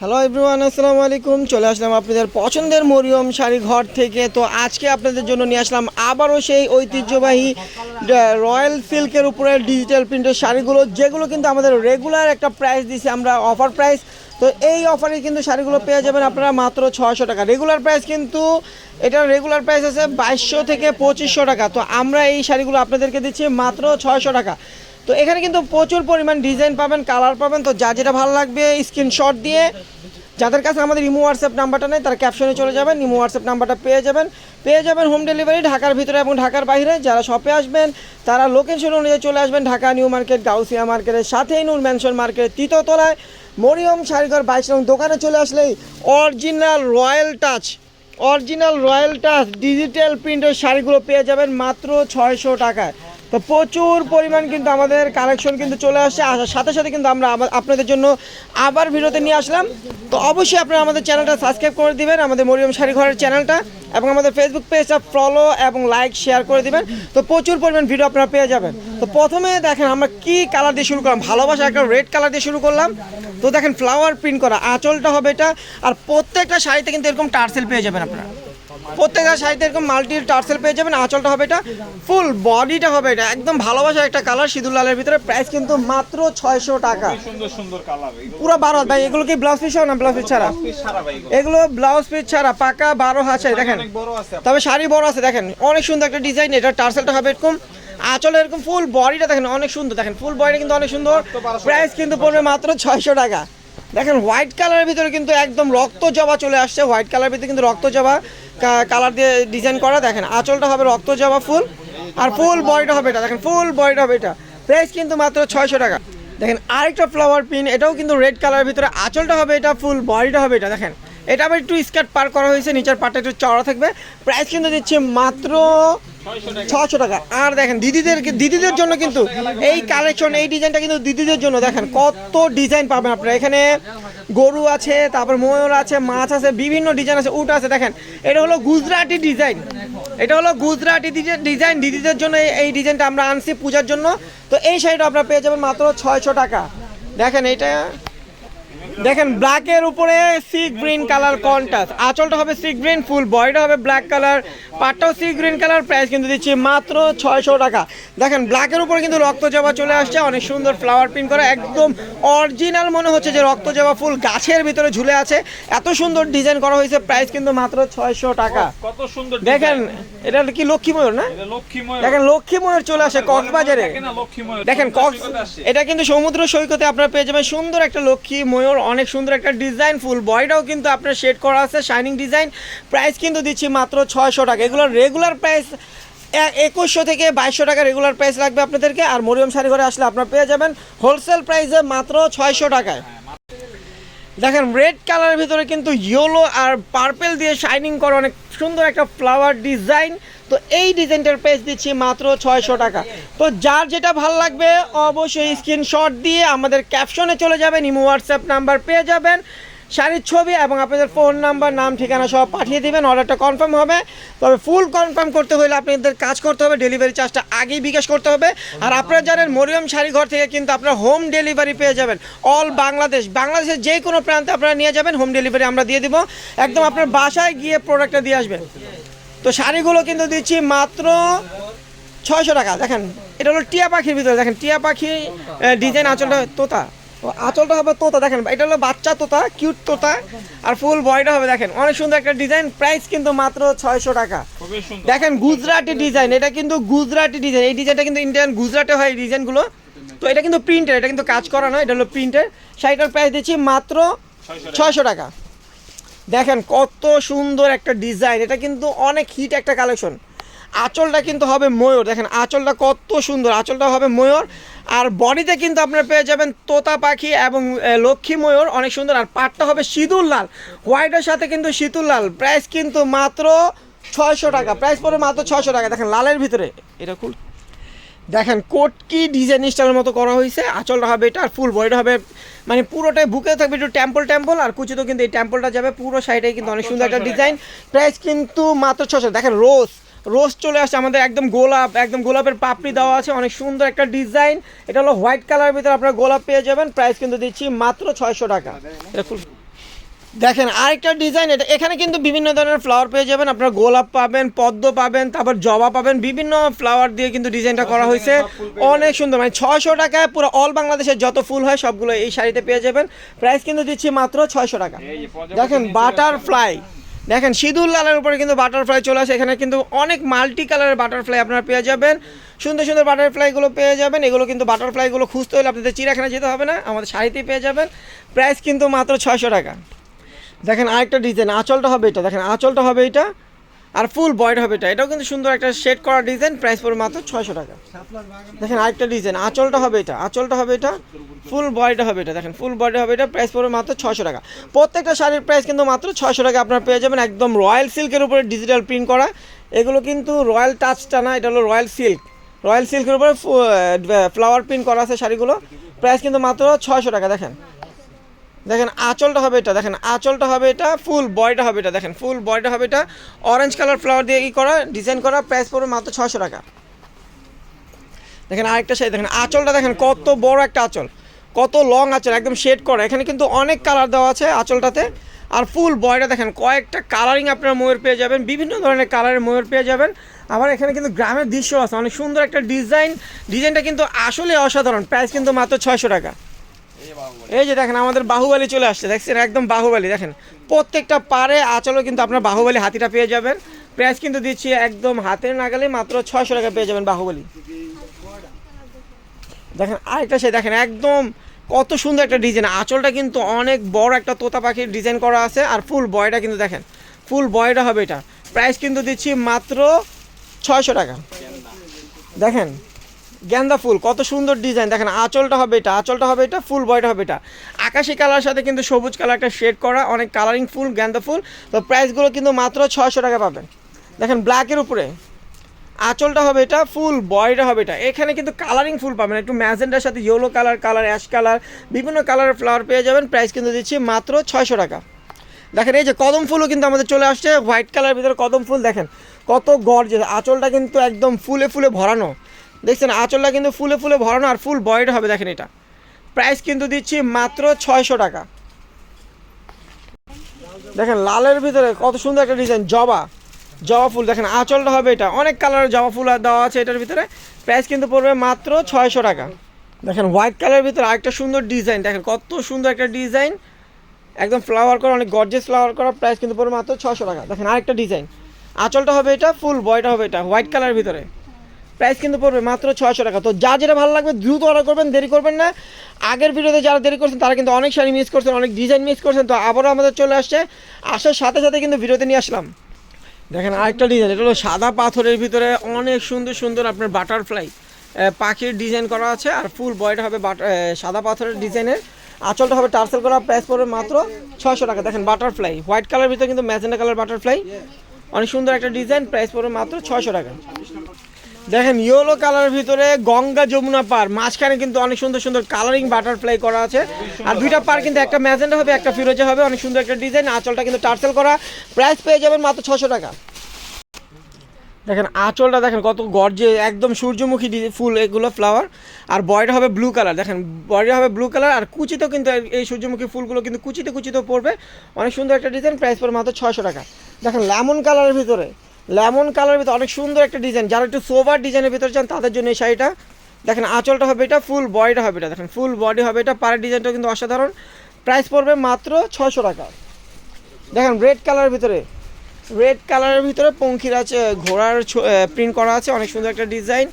Hello everyone আসসালামু আলাইকুম চলে আসলাম আপনাদের পছন্দের মরিয়ম শাড়ি ঘর থেকে। তো আজকে আপনাদের জন্য নিয়ে আসলাম আবারও সেই ঐতিহ্যবাহী রয়্যাল সিল্কের উপরে ডিজিটাল প্রিন্টের শাড়িগুলো, যেগুলো কিন্তু আমাদের রেগুলার একটা প্রাইস দিছি আমরা অফার প্রাইস তো এই অফারে কিন্তু শাড়িগুলো পেয়ে যাবেন আপনারা মাত্র ছয়শো টাকা। রেগুলার প্রাইস কিন্তু এটার রেগুলার প্রাইস আছে বাইশশো থেকে পঁচিশশো টাকা। তো আমরা এই শাড়িগুলো আপনাদেরকে দিচ্ছি মাত্র ছয়শো টাকা। তো এখানে কিন্তু প্রচুর পরিমাণ ডিজাইন পাবেন কালার পাবেন। তো যা যেটা ভালো লাগবে স্ক্রিনশট দিয়ে। যাদের কাছে আমাদের ইমো হোয়াটসঅ্যাপ নাম্বারটা নেই, তারা ক্যাপশনে চলে যাবেন ইমো হোয়াটসঅ্যাপ নাম্বারটা পেয়ে যাবেন। পেয়ে যাবেন হোম ডেলিভারি ঢাকার ভিতরে এবং ঢাকার বাইরে। যারা শপে আসবেন, তারা লোকেশন অনুযায়ী চলে আসবেন ঢাকা নিউ মার্কেট গাউসিয়া মার্কেটের সাথেই নূর ম্যানশন মার্কেট তৃতীয়তলায় মরিয়ম শাড়িঘর বাইশ রং দোকানে চলে আসলেই original royal touch original royal touch digital প্রিন্টের শাড়িগুলো পেয়ে যাবেন মাত্র ছয়শো টাকায়। তো প্রচুর পরিমাণ কিন্তু আমাদের কালেকশন কিন্তু চলে আসছে। আসার সাথে সাথে কিন্তু আমরা আপনাদের জন্য আবার ভিডিওতে নিয়ে আসলাম। তো অবশ্যই আপনারা আমাদের চ্যানেলটা সাবস্ক্রাইব করে দিবেন, আমাদের মরিয়ম শাড়ি ঘরের চ্যানেলটা এবং আমাদের ফেসবুক পেজটা ফলো এবং লাইক শেয়ার করে দিবেন। তো প্রচুর পরিমাণ ভিডিও আপনারা পেয়ে যাবেন। তো প্রথমে দেখেন আমরা কি কালার দিয়ে শুরু করলাম। ভালোবাসা একটা রেড কালার দিয়ে শুরু করলাম। তো দেখেন ফ্লাওয়ার প্রিন্ট করা আঁচলটা হবে এটা। আর প্রত্যেকটা শাড়িতে কিন্তু এরকম টার্সেল পেয়ে যাবেন আপনারা। প্রত্যেকটা শাড়িতে এরকম মাল্টি টার্সেল পেয়ে যাবেন আঁচলটা হবে এটা ফুল বডিটা হবে এটা একদম ভালোবাসার একটা কালার সিঁদুর লালের ভিতরে প্রাইস কিন্তু মাত্র ছয়শো টাকা। সুন্দর সুন্দর কালার পুরো বারো ভাই এগুলো কি ব্লাউজ পিস না ব্লাউজ পিস ছাড়া? এগুলো। ব্লাউজ পিস ছাড়া পাকা বারো হাত শাড়ি দেখেন। আছে। তবে শাড়ি বড় আছে দেখেন অনেক সুন্দর একটা ডিজাইন এটা টার্সেলটা হবে এরকম। আঁচলে এরকম ফুল বডিটা দেখেন অনেক সুন্দর দেখেন ফুল বডিটা কিন্তু অনেক সুন্দর। প্রাইস কিন্তু পড়বে মাত্র ছয়শো টাকা। দেখেন হোয়াইট কালারের ভিতরে কিন্তু একদম রক্ত জবা চলে আসছে হোয়াইট কালারের ভিতরে কিন্তু রক্ত জবা। কালার দিয়ে ডিজাইন করা, দেখেন, আঁচলটা হবে রক্ত জবা ফুল, আর ফুল বয়টা হবে এটা, দেখেন, ফুল বয়টা হবে এটা। প্রাইস কিন্তু মাত্র ছয়শো টাকা। দেখেন, আরেকটা ফ্লাওয়ার পিন এটাও কিন্তু রেড কালারের ভিতরে, আঁচলটা হবে এটা, ফুল বডিটা হবে এটা, দেখেন। এটা আবার একটু স্কার্ট পার করা হয়েছে, নিচের পাটটা একটু চড়া থাকবে। প্রাইস কিন্তু দিচ্ছে মাত্র ছশো টাকা। আর দেখেন দিদিদের দিদিদের জন্য কিন্তু এই কালেকশন এই ডিজাইনটা কিন্তু দিদিদের জন্য। দেখেন কত ডিজাইন পাবেন আপনারা। এখানে গরু আছে তারপর ময়ূর আছে মাছ আছে বিভিন্ন ডিজাইন আছে উট আছে। দেখেন এটা হলো গুজরাটি ডিজাইন এটা হলো গুজরাটি ডিজাইন দিদিদের জন্য এই- এই ডিজাইনটা আমরা আনছি পূজার জন্য। তো এই শাড়িটা আপনারা পেয়ে যাবেন মাত্র ছয়শো টাকা। দেখেন এটা দেখেন ব্ল্যাকের উপরে সি গ্রিন কালার কন্টাস আঁচলটা হবে সি গ্রিন ফুল বডিটা হবে ব্ল্যাক কালার পাটটাও সি গ্রিন কালার প্রাইস কিন্তু দিচ্ছি মাত্র ছয়শো টাকা। দেখেন ব্ল্যাকের উপরে কিন্তু রক্ত জবা চলে আসছে। অনেক সুন্দর ফ্লাওয়ার প্রিন্ট করা একদম অরিজিনাল মনে হচ্ছে যে রক্ত জবা ফুল গাছের ভিতরে ঝুলে আছে। এত সুন্দর ডিজাইন করা হয়েছে প্রাইস কিন্তু মাত্র ছয়শো টাকা। কত সুন্দর দেখেন এটা কি লক্ষ্মী ময়ূর না দেখেন লক্ষ্মী ময়ূর চলে আসে কক্সবাজারে। দেখেন দেখেন কক্স এটা কিন্তু সমুদ্র সৈকতে আপনারা পেয়ে যাবেন সুন্দর একটা লক্ষ্মী ময়ূর অনেক সুন্দর একটা ডিজাইন ফুল বয়টাও কিন্তু আপনার শেড করা আছে শাইনিং ডিজাইন প্রাইস কিন্তু দিচ্ছি মাত্র ছয়শো টাকা। এগুলোর রেগুলার প্রাইস একুশশো থেকে বাইশশো টাকা রেগুলার প্রাইস লাগবে আপনাদেরকে। আর মরিয়ম শাড়ি ঘরে আসলে আপনারা পেয়ে যাবেন। হোলসেল প্রাইসে মাত্র ছয়শো টাকায়। দেখেন রেড কালারের ভিতরে কিন্তু ইয়েলো আর পার্পেল দিয়ে শাইনিং করা অনেক সুন্দর একটা ফ্লাওয়ার ডিজাইন তো এই ডিজাইনটার প্রাইস দিচ্ছি মাত্র ছয়শো টাকা। তো যার যেটা ভালো লাগবে, অবশ্যই স্ক্রিনশট দিয়ে আমাদের ক্যাপশনে চলে যাবেন, ইমো হোয়াটসঅ্যাপ নাম্বার পেয়ে যাবেন। শাড়ির ছবি এবং আপনাদের ফোন নাম্বার, নাম, ঠিকানা সব পাঠিয়ে দেবেন। অর্ডারটা কনফার্ম হবে। তবে ফুল কনফার্ম করতে হলে আপনাদের কাজ করতে হবে ডেলিভারি চার্জটা আগেই বিকাশ করতে হবে। আর আপনারা জানেন, মরিয়ম শাড়ি ঘর থেকে কিন্তু আপনারা হোম ডেলিভারি পেয়ে যাবেন। অল বাংলাদেশ বাংলাদেশের যে কোনো প্রান্তে আপনারা নিয়ে যাবেন হোম ডেলিভারি আমরা দিয়ে দিব। একদম আপনার বাসায় গিয়ে প্রোডাক্টটা দিয়ে আসবেন। তো শাড়িগুলো কিন্তু দিচ্ছি মাত্র ছয়শো টাকা। দেখেন, এটা হলো টিয়া পাখির ভিতরে। দেখেন, টিয়া পাখি ডিজাইন আঁচলটা তোতা। আঁচলটা হবে তোতা দেখেন এটা হলো বাচ্চা তোতা কিউট তোতা আর ফুল বয়টা হবে দেখেন অনেক সুন্দর একটা ডিজাইন প্রাইস কিন্তু মাত্র ছয়শো টাকা। দেখেন গুজরাটি ডিজাইন এটা কিন্তু গুজরাটি ডিজাইন এই ডিজাইনটা কিন্তু ইন্ডিয়ান গুজরাটে হয় এই ডিজাইনগুলো তো এটা কিন্তু প্রিন্টের এটা কিন্তু কাজ করা নয় এটা হলো প্রিন্টের শাড়িটার প্রাইস দিচ্ছি মাত্র ছয়শো টাকা। দেখেন কত সুন্দর একটা ডিজাইন এটা কিন্তু অনেক হিট একটা কালেকশন আঁচলটা কিন্তু হবে ময়ূর। দেখেন আঁচলটা কত সুন্দর। আঁচলটা হবে ময়ূর। আর বডিতে কিন্তু আপনারা পেয়ে যাবেন তোতা পাখি এবং লক্ষ্মী ময়ূর। অনেক সুন্দর। আর পাটটা হবে সিঁদুর লাল। হোয়াইটের সাথে কিন্তু সিঁদুর লাল। প্রাইস কিন্তু মাত্র ছয়শো টাকা। প্রাইস পড়ে মাত্র ছয়শো টাকা। দেখেন লালের ভিতরে। এটা খুল দেখেন কোট কি ডিজাইন স্টাইলের মতো করা হয়েছে। আঁচলটা হবে এটা আর ফুল বডিটা হবে মানে পুরোটাই বুকে থাকবে একটু টেম্পল টেম্পল আর কুচিতেও কিন্তু এই টেম্পলটা যাবে। পুরো সাইডে কিন্তু অনেক সুন্দর একটা ডিজাইন প্রাইস কিন্তু মাত্র ছশো দেখেন রোজ রোজ চলে আসছে আমাদের একদম গোলাপ একদম গোলাপের পাপড়ি দেওয়া আছে অনেক সুন্দর একটা ডিজাইন। এটা হলো হোয়াইট কালারের ভিতরে আপনারা গোলাপ পেয়ে যাবেন প্রাইস কিন্তু দিচ্ছি মাত্র ছয়শো টাকা। এটা দেখেন আরেকটা ডিজাইন এটা এখানে কিন্তু বিভিন্ন ধরনের ফ্লাওয়ার পেয়ে যাবেন আপনার গোলাপ পাবেন পদ্ম পাবেন তারপর জবা পাবেন বিভিন্ন ফ্লাওয়ার দিয়ে কিন্তু ডিজাইনটা করা হয়েছে। অনেক সুন্দর মানে ছয়শো টাকায় পুরো অল বাংলাদেশের যত ফুল হয় সবগুলো এই শাড়িতে পেয়ে যাবেন। প্রাইস কিন্তু দিচ্ছি মাত্র ছয়শো টাকা। দেখেন বাটারফ্লাই দেখেন সিঁদুর লালের উপরে কিন্তু বাটারফ্লাই চলে আসে। এখানে কিন্তু অনেক মাল্টি কালারের বাটারফ্লাই আপনারা পেয়ে যাবেন। সুন্দর সুন্দর বাটারফ্লাইগুলো পেয়ে যাবেন। এগুলো কিন্তু বাটারফ্লাইগুলো খুঁজতে হলে আপনাদের চিড়াখানা যেতে হবে না, আমাদের শাড়িতেই পেয়ে যাবেন। প্রাইস কিন্তু মাত্র ছয়শো টাকা। দেখেন আরেকটা ডিজাইন আঁচলটা হবে এটা। দেখেন আঁচলটা হবে এটা। আর ফুল বয়েড হবে এটা। এটাও কিন্তু সুন্দর একটা শেড করা ডিজাইন প্রাইস পড়বে মাত্র ছয়শো টাকা। দেখেন আরেকটা ডিজাইন আঁচলটা হবে এটা, আঁচলটা হবে এটা ফুল বডিটা হবে এটা। দেখেন ফুল বডি হবে এটা প্রাইস পড়বে মাত্র ছয়শো টাকা। প্রত্যেকটা শাড়ির প্রাইস কিন্তু মাত্র ছয়শো টাকা আপনারা পেয়ে যাবেন একদম রয়্যাল সিল্কের উপরে ডিজিটাল প্রিন্ট করা। এগুলো কিন্তু রয়্যাল টাচটা না, এটা হলো রয়্যাল সিল্ক রয়্যাল সিল্কের উপরে ফ্লাওয়ার প্রিন্ট করা আছে শাড়িগুলো। প্রাইস কিন্তু মাত্র ছয়শো টাকা, দেখেন। দেখেন আঁচলটা হবে এটা, দেখেন আঁচলটা হবে এটা ফুল বয়টা হবে এটা, দেখেন ফুল বয়টা হবে এটা অরেঞ্জ কালার ফ্লাওয়ার দিয়ে ই করা ডিজাইন করা প্রাইস পড়বে মাত্র ছশো টাকা। দেখেন আরেকটা শাড়ি দেখেন আঁচলটা দেখেন কত বড় একটা আঁচল, কত লং আঁচল, একদম শেড করা। এখানে কিন্তু অনেক কালার দেওয়া আছে আঁচলটাতে। আর ফুল বয়টা দেখেন, কয়েকটা কালারিং আপনারা ময়ূর পেয়ে যাবেন, বিভিন্ন ধরনের কালারের ময়ূর পেয়ে যাবেন। আবার এখানে কিন্তু গ্রামের দৃশ্য আছে, অনেক সুন্দর একটা ডিজাইন ডিজাইনটা কিন্তু আসলে অসাধারণ প্রাইস কিন্তু মাত্র ছয়শো টাকা। এই যে দেখেন, আমাদের বাহুবালি চলে আসছে। দেখছেন? একদম বাহুবালি। দেখেন, প্রত্যেকটা পারে আচলও কিন্তু আপনার বাহুবালি হাতিটা পেয়ে যাবেন। প্রাইস কিন্তু দিচ্ছি একদম হাতের নাগালে মাত্র ছয়শো টাকা পেয়ে যাবেন বাহুবলী। দেখেন, আরেকটা সে দেখেন, একদম কত সুন্দর একটা ডিজাইন আঁচলটা কিন্তু অনেক বড় একটা তোতা পাখির ডিজাইন করা আছে, আর ফুল বয়টা কিন্তু দেখেন ফুল বয়টা হবে এটা। প্রাইস কিন্তু দিচ্ছি মাত্র ছয়শো টাকা। দেখেন গেন্দা ফুল, কত সুন্দর ডিজাইন দেখেন, আঁচলটা হবে এটা, আঁচলটা হবে এটা ফুল বয়টা হবে এটা। আকাশি কালার সাথে কিন্তু সবুজ কালার একটা শেড করা, অনেক কালারিং ফুল, গেন্দা ফুল। তো প্রাইসগুলো কিন্তু মাত্র ছয়শো টাকা পাবেন। দেখেন ব্ল্যাকের উপরে। আঁচলটা হবে এটা ফুল বয়টা হবে এটা। এখানে কিন্তু কালারিং ফুল পাবেন। একটু ম্যাজেন্ডার সাথে yellow colour colour ash colour বিভিন্ন কালারের ফ্লাওয়ার পেয়ে যাবেন। প্রাইস কিন্তু দিচ্ছি মাত্র ছয়শো টাকা। দেখেন, এই যে কদম ফুলও কিন্তু আমাদের চলে আসছে। হোয়াইট কালারের ভিতরে কদম ফুল, দেখেন, কত গর্জে আঁচলটা কিন্তু একদম ফুলে ফুলে ভরানো। দেখছেন, আঁচলটা কিন্তু ফুলে ফুলে ভরানো আর ফুল বয়েড হবে, দেখেন এটা। প্রাইস কিন্তু দিচ্ছি মাত্র ছয়শো টাকা। দেখেন, লালের ভিতরে কত সুন্দর একটা ডিজাইন জবা। জবা ফুল, দেখেন, আঁচলটা হবে এটা। অনেক কালারের জবা ফুল দেওয়া আছে এটার ভিতরে। প্রাইস কিন্তু পড়বে মাত্র ছয়শো টাকা। দেখেন হোয়াইট কালারের ভিতরে আরেকটা সুন্দর ডিজাইন দেখেন, কত সুন্দর একটা ডিজাইন একদম ফ্লাওয়ার করা, অনেক গর্জেস ফ্লাওয়ার করা প্রাইস কিন্তু পড়বে মাত্র ছশো টাকা। দেখেন, আরেকটা ডিজাইন আঁচলটা হবে এটা ফুল বয়টা হবে এটা হোয়াইট কালারের ভিতরে। প্রাইস কিন্তু পড়বে মাত্র ছয়শো টাকা। তো যা যেটা ভালো লাগবে, দ্রুত অর্ডার করবেন, দেরি করবেন না। আগের ভিডিওতে যারা দেরি করছেন, তারা কিন্তু অনেক শাড়ি মিস করছেন, অনেক ডিজাইন মিস করছেন। তো আবারও আমাদের চলে আসছে। আসার সাথে সাথে কিন্তু ভিডিওতে নিয়ে আসলাম। দেখেন আরেকটা ডিজাইন এটা হলো সাদা পাথরের ভিতরে অনেক সুন্দর সুন্দর আপনার বাটারফ্লাই পাখির ডিজাইন করা আছে, আর ফুল বয়টা হবে সাদা পাথরের ডিজাইনের আঁচলটা হবে টার্সেল করা প্রাইস পড়বে মাত্র ছয়শো টাকা। দেখেন বাটারফ্লাই হোয়াইট কালার ভিতরে কিন্তু ম্যাজেন্ডা কালার বাটারফ্লাই অনেক সুন্দর একটা ডিজাইন প্রাইস পড়বে মাত্র ছয়শো টাকা। দেখেন ইয়েলো কালারের ভিতরে গঙ্গা যমুনা পার। মাঝখানে কিন্তু অনেক সুন্দর সুন্দর কালারিং বাটারফ্লাই করা আছে। আর দুইটা পার কিন্তু একটা ম্যাজেন্ডা হবে, একটা ফিরোজা হবে, অনেক সুন্দর একটা ডিজাইন আঁচলটা কিন্তু টার্সেল করা। প্রাইস পেয়ে যাবেন মাত্র ছশো টাকা। দেখেন আঁচলটা দেখেন কত গর্জে একদম সূর্যমুখী ফুল এগুলো ফ্লাওয়ার আর বয়টা হবে ব্লু কালার দেখেন বয়টা হবে ব্লু কালার আর কুচিতেও কিন্তু এই সূর্যমুখী ফুলগুলো কিন্তু কুচিতে কুচিতেও পড়বে। অনেক সুন্দর একটা ডিজাইন প্রাইস পড়বে মাত্র ছশো টাকা। দেখেন লেমন কালারের ভিতরে। লেমন কালারের ভিতরে অনেক সুন্দর একটা ডিজাইন যারা একটু সোভার ডিজাইনের ভিতরে চান তাদের জন্য এই শাড়িটা। দেখেন, আঁচলটা হবে এটা ফুল বডিটা হবে এটা। দেখেন ফুল বডি হবে এটা। পাড়ের ডিজাইনটা কিন্তু অসাধারণ। প্রাইস পড়বে মাত্র ছয়শো টাকা। দেখেন রেড কালারের ভিতরে। রেড কালারের ভিতরে পঙ্খির আছে, ঘোড়ার প্রিন্ট করা আছে, অনেক সুন্দর একটা ডিজাইন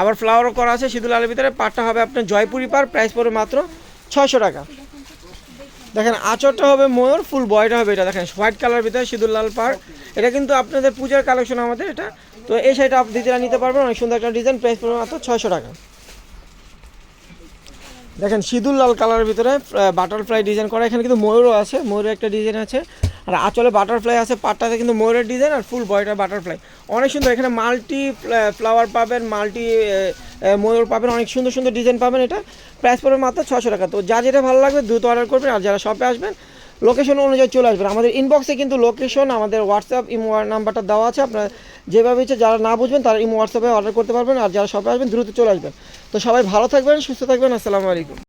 আবার ফ্লাওয়ারও করা আছে, সিঁদুর লালের ভিতরে। পাটটা হবে আপনার জয়পুরি পার প্রাইস পড়বে মাত্র ছয়শো টাকা। দেখেন আঁচরটা হবে ময়ূর ফুল বয়টা হবে এটা। দেখেন হোয়াইট কালারের ভিতরে সিঁদুর লাল পার এটা কিন্তু আপনাদের পূজার কালেকশন আমাদের এটা। তো এই শাড়িটা আপনি দিদিরা নিতে পারবেন, অনেক সুন্দর একটা ডিজাইন প্রাইস পড়বে মাত্র ছয়শো টাকা। দেখেন, সিঁদুর লাল কালারের ভিতরে বাটারফ্লাই ডিজাইন করা। এখানে কিন্তু ময়ূরও আছে, ময়ূরের একটা ডিজাইন আছে। আর আঁচলে বাটারফ্লাই আছে, পাটটাতে কিন্তু ময়ূরের ডিজাইন আর ফুল বয়টা বাটারফ্লাই অনেক সুন্দর, এখানে মাল্টি ফ্লাওয়ার পাবেন মাল্টি ময়ূর পাবেন, অনেক সুন্দর সুন্দর ডিজাইন পাবেন এটা। প্রাইস পড়বে মাত্র ছশো টাকা। তো যা যেটা ভালো লাগবে, দ্রুত অর্ডার করবেন। আর যারা শপে আসবেন লোকেশন অনুযায়ী চলে আসবেন। আমাদের ইনবক্সে কিন্তু লোকেশন আমাদের হোয়াটসঅ্যাপ ইমো নাম্বারটা দেওয়া আছে। আপনার যেভাবে ইচ্ছে, যারা না বুঝবেন, তারা ইমো হোয়াটসঅ্যাপে অর্ডার করতে পারবেন। আর যারা সবাই আসবেন, দ্রুত চলে আসবেন। তো সবাই ভালো থাকবেন, সুস্থ থাকবেন। আসসালামু আলাইকুম।